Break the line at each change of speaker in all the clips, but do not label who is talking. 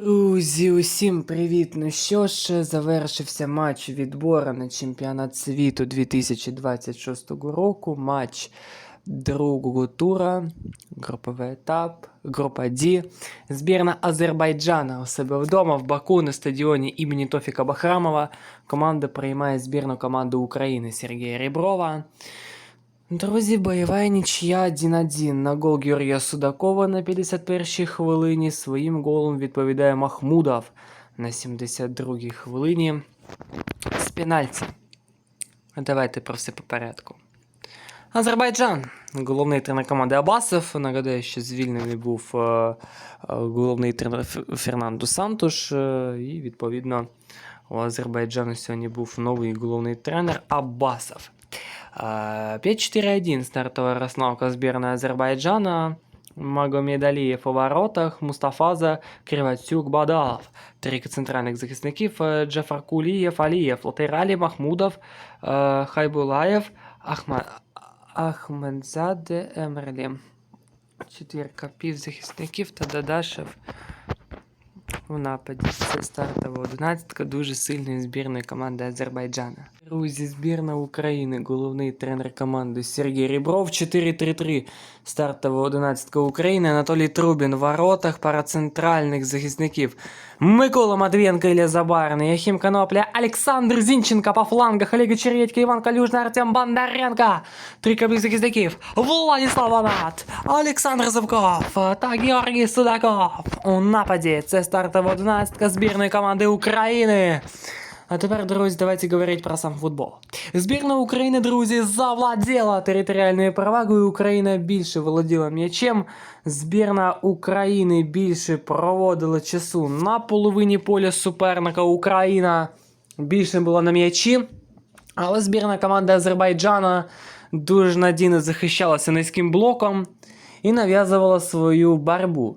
Друзі, усім привіт! Ну що ж, завершився матч відбору на чемпіонат світу 2026 року. Матч другого тура, груповий етап, група D. Збірна Азербайджана у себе вдома в Баку на стадіоні імені Тофіка Бахрамова. Команда приймає збірну команду України Сергія Ріброва. Друзі, бойова нічия 1-1 на гол Георгія Судакова на 51-й хвилині. Своїм голом відповідає Махмудов на 72-й хвилині. З пенальті. Давайте про все по порядку. Азербайджан. Головний тренер команди Абасов. Нагадаю, що звільнений був е, е, головний тренер Фернандо Сантуш. е, і відповідно у Азербайджану сьогодні був новий головний тренер Абасов. Е, 5-4-1 стартова розстановка збірної Азербайджана. Магомед Алієв у воротах, Мустафаза, Кривацюк, Бадалов. Три центральних захисників е, Джафар Кулієв, Алієв, латералі Махмудов, е, Хайбулаєв, Ахма... Ахмедзаде Емерлі. Четвірка півзахисників та Дадашев у нападі. Це стартова одинадцятка дуже сильної збірної команди Азербайджана. Друзі, збірна України, головний тренер команди Сергій Рібров. 4-3-3. Стартова одинадцятка України. Анатолій Трубін в воротах пара центральних захисників. Микола Матвієнко, Ілля Забарний, Яхім Канопля, Олександр Зінченко по флангах, Олега Чередько, Іван Калюжний, Артем Бандаренко Три каблі захисників. Владислав Анат, Олександр Зубков та Георгій Судаков. У нападі це старт 11 збірної команди України. А тепер, друзі, давайте говорити про сам футбол. Збірна України, друзі, завладіла територіальною перевагою. Україна більше володіла м'ячем. Збірна України більше проводила часу на половині поля суперника. Україна більше була на м'ячі. Але збірна команда Азербайджана дуже надійно захищалася низьким блоком і нав'язувала свою борьбу.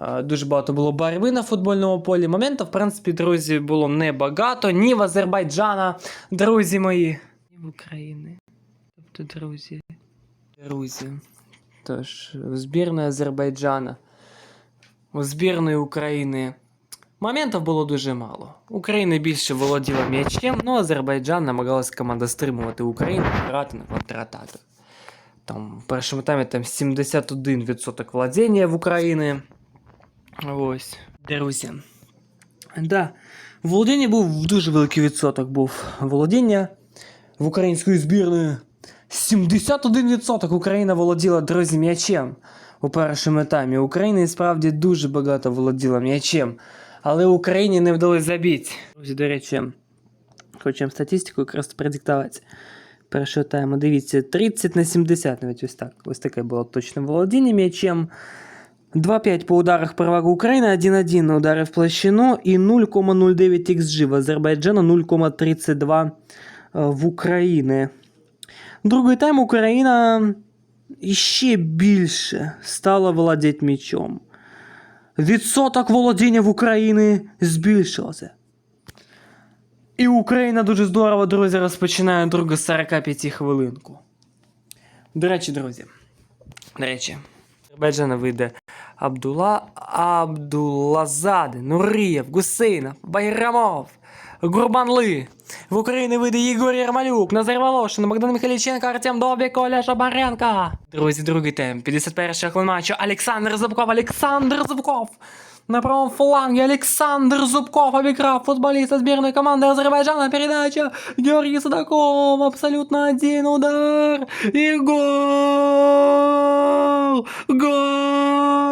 Дуже багато було боротьби на футбольному полі. Моментів, в принципі, друзі, було небагато. Ні в Азербайджана, друзі мої. Ні в України. Тобто, друзі. Друзі. Тож, збірної Азербайджана, у збірної України. Моментів було дуже мало. Україна більше володіла м'ячем, ну Азербайджан намагалась команда стримувати Україну, грати на контратаках. Там в першому таймі там 71% владіння в Україні. Ось, друзі. Да. В володінні був дуже великий відсоток був володіння в української збірної. 71% Україна володіла, друзі, м'ячем у першому таймі. Україна і справді дуже багато володіла м'ячем. Але Україні не вдалося забити. Друзі, до речі, хочемо статистику якраз продиктувати. Першого тайму, дивіться, 30 на 70, навіть ось так. Ось таке було точне володіння м'ячем. 2-5 по ударах перевага України, 1-1 на удари в площину і 0,09 XG в Азербайджану, 0,32 е, в Україні. Другий тайм Україна іще більше стала володіти м'ячом. Відсоток володіння в Україні збільшився. І Україна дуже здорово, друзі, розпочинає другу 45 хвилинку. До речі, друзі. До речі, Азербайджана вийде Абдула Абдулазаде, Нурієв, Гусейнов, Байрамов, Гурбанли. В Україні вийде Ігор Ярмалюк, Назар Волошин, Богдан Михайліченко, Артем Добік, Оля Шабаренко. Друзі, другий тайм. 51 хвилин матчу. Олександр Зубков, Олександр Зубков. На правом фланге Александр Зубков обыграв футболиста сборной команды Азербайджана. Передача Георгий Судаков. Абсолютно один удар. И гол! Гол!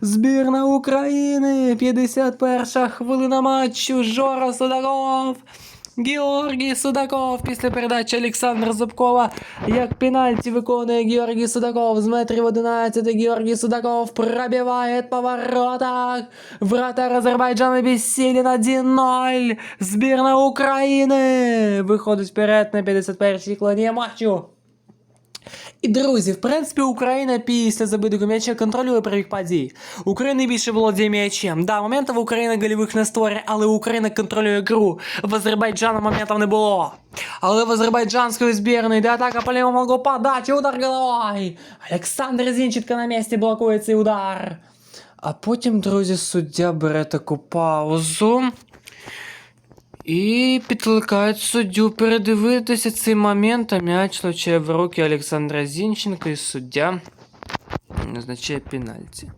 Збірна України. 51 хвилина матчу. Жора Судаков. Георгій Судаков після передачі Олександра Зубкова. Як пенальті виконує Георгій Судаков з метрів 11. Георгій Судаков пробиває по воротах. Вратар Азербайджана бессилен 1-0. Збірна України виходить вперед на 51-й хвилині матчу. І друзі, в принципі, Україна після забитого м'яча контролює перебіг подій. Україна більше володіє м'ячем. Да, моментів Україна гольових не створює, але Україна контролює гру. В Азербайджану моментів не було. Але в азербайджанської збірної йде атака по лівому подачі, удар головою. Олександр Зінченко на місці блокує цей удар. А потім, друзі, суддя бере таку паузу. І підкликають суддю передивитися цей момент, а м'яч влучає в руки Олександра Зінченка і суддя назначає пенальті.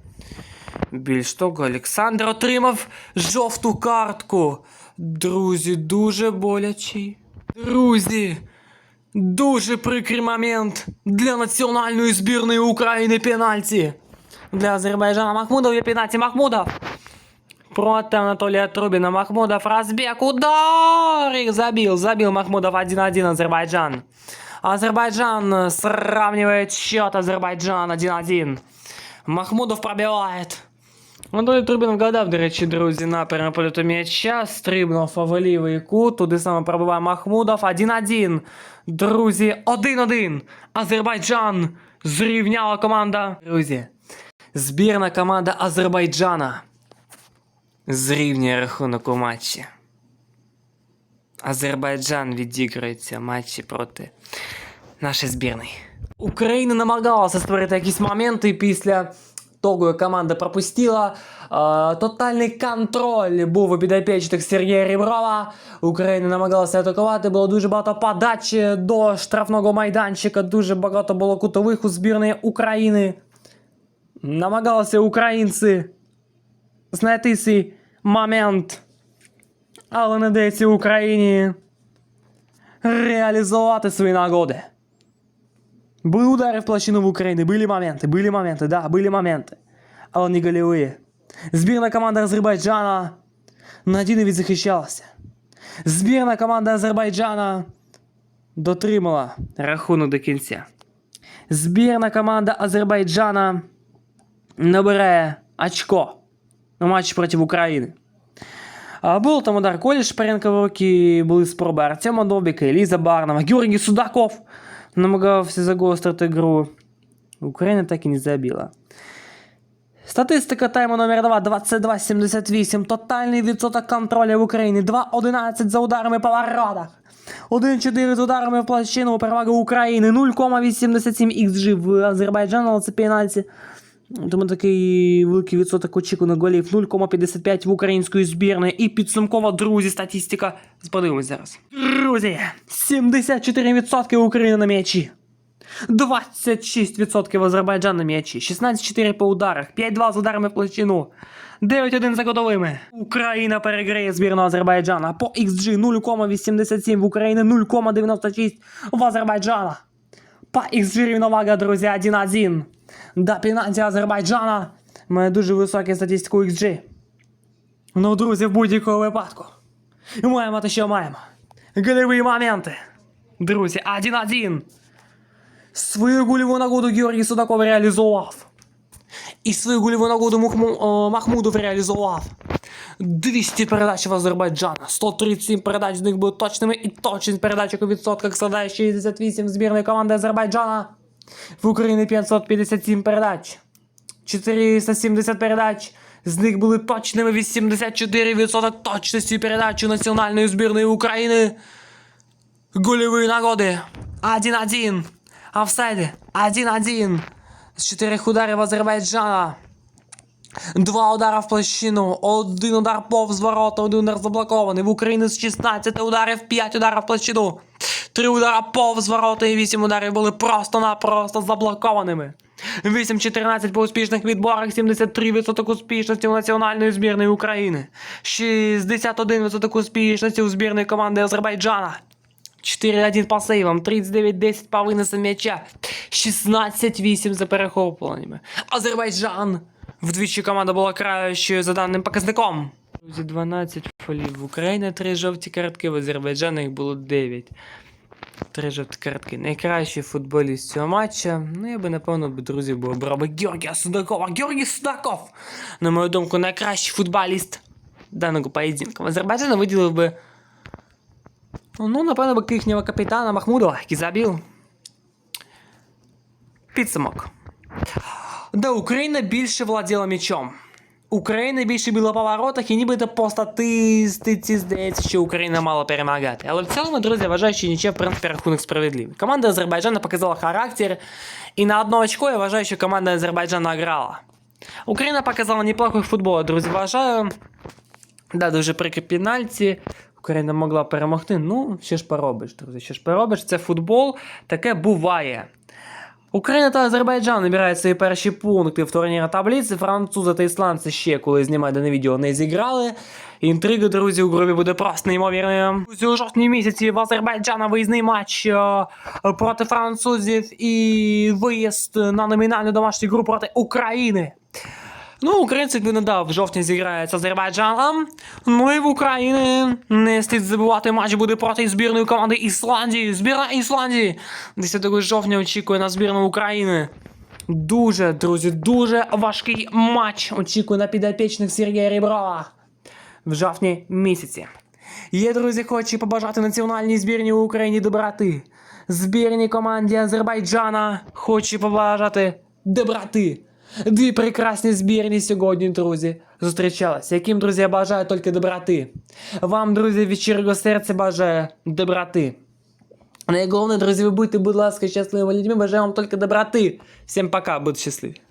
Більш того, Олександр отримав жовту картку. Друзі, дуже болячий. Друзі, дуже прикрий момент для національної збірної України пенальті. Для Азербайджана Махмудов є пенальті Махмудов. Проти Анатолия Трубина. Махмудов разбег. Удар! И забил. Забил Махмудов 1-1 Азербайджан. Азербайджан сравнивает счет. Азербайджан 1-1. Махмудов пробивает. Анатолій Трубін вгадав, до речі, друзі, напрямок польоту м'яча, стрибнув в лівий кут, туди саме пробиває Махмудов. 1-1. Друзі, 1-1. Азербайджан зрівняла команда. Друзі, збірна команда Азербайджана Зрівнює рахунок у матчі. Азербайджан відіграється в матчі проти нашої збірної. Україна намагалася створити якісь моменти після того, як команда пропустила. Тотальний контроль був у підопічних Сергія Ріброва. Україна намагалася атакувати. Було дуже багато подач до штрафного майданчика. Дуже багато було кутових у збірної України. Намагалися українці знайти цей момент. Але не дається Україні реалізувати свої нагоди. Були удари в площину в Україні, були моменти, були моменти, да, були моменти. Але не голевые. Збірна команда Азербайджана надійно відзахищалася. Збірна команда Азербайджана дотримала рахунок до кінця. Збірна команда Азербайджана набирає очко На матчі проти України. Був там удар Колі в руки, були спроби Артема Добіка, Еліза Барнова, Георгій Судаков намагався загострити гру. Україна так і не забила. Статистика тайму номер 2 22-78. Тотальний відсоток контролю в Україні. 2-11 за ударами по воротах. 1-4 з ударами в площину перевага України. 0,87 XG в Азербайджану, але це пенальті. Тому такий великий відсоток очікуваних голів 0,55 в української збірної. І підсумкова, друзі, статистика. Подивимось зараз. Друзі, 74% України на м'ячі. 26% Азербайджан на м'ячі, 16-4 по ударах, 5-2 з ударами в площину, 9-1 за годовими. Україна переграє збірну Азербайджана по XG 0,87 в Україні, 0,96 в Азербайджана. По XG рівновага, друзі, 1-1. До пенальті Азербайджана має дуже високу статистику XG. Ну, друзі, в будь-якому випадку. Маємо те, що маємо. Голеві моменти. Друзі, 1-1. Свою гольову нагоду Георгій Судаков реалізував. І свою гольову нагоду Мухму, о, Махмудов реалізував. 200 передач в Азербайджана. 137 передач з них були точними і точність передач у відсотках складає 68 збірної команди Азербайджана. В Україні 557 передач. 470 передач. З них були точними 84% точності передач у національної збірної України. Голевые нагоди. 1-1. Офсайди. 1-1. З чотирьох ударів Азербайджана. Два удара в площину, один удар повз ворота, один удар заблокований. В Україні з 16 ударів, 5 ударів в площину. Три удара повз ворота і 8 ударів були просто-напросто заблокованими. 8-14 по успішних відборах, 73% успішності у національної збірної України. 61% успішності у збірної команди Азербайджана. 4-1 по сейвам, 39-10 по винесам м'яча, 16-8 за перехопленнями. Азербайджан! Вдвічі команда була кращою за даним показником. Друзі, 12 фолів в Україні, 3 жовті картки, в Азербайджані їх було 9. Три жовті картки. Найкращий футболіст цього матча. Ну, я би, напевно, друзі, би обрав Георгія Судакова. Георгій Судаков! На мою думку, найкращий футболіст даного поєдинку. В виділив би Ну, напевно, би їхнього капітана Махмудова, який забив. Підсумок. Да, Україна більше владіла м'ячом. Україна більше біла по воротах, і нібито по статистиці здається, що Україна мала перемагати. Але в цілому, друзі, я вважаю, що нічого, в принципі, рахунок справедливий. Команда Азербайджана показала характер, і на одно очко я вважаю, що команда Азербайджана грала. Україна показала неплохой футбол, друзі, вважаю. Да, дуже прикрі пенальті. Україна могла перемогти. Ну, що ж поробиш, друзі, що ж поробиш, це футбол, таке буває. Україна та Азербайджан набирають свої перші пункти в турнірі таблиці. Французи та ісландці ще, коли знімаю дане відео, не зіграли. Інтрига, друзі, у групі буде просто неймовірною. У жовтні місяці в Азербайджана виїзний матч е, проти французів і виїзд на номінальну домашню гру проти України. Ну, українці він дав в жовтні зіграють з Азербайджаном. Ну і в Україні не слід забувати, матч буде проти збірної команди Ісландії. Збірна Ісландії. 10 жовтня очікує на збірну України. Дуже, друзі, дуже важкий матч очікує на підопічних Сергія Ріброва в жовтні місяці. Є, друзі, хочу побажати національній збірній Україні доброти. Збірній команді Азербайджана хочу побажати доброти. Дві прекрасні збірні сьогодні, друзі, зустрічалися, яким, друзі, я бажаю тільки доброти. Вам, друзі, від щирого серця бажаю доброти. Найголовніше, друзі, ви будьте, будь ласка, щасливими людьми. Бажаю вам тільки доброти. Всім пока, будьте щасливі.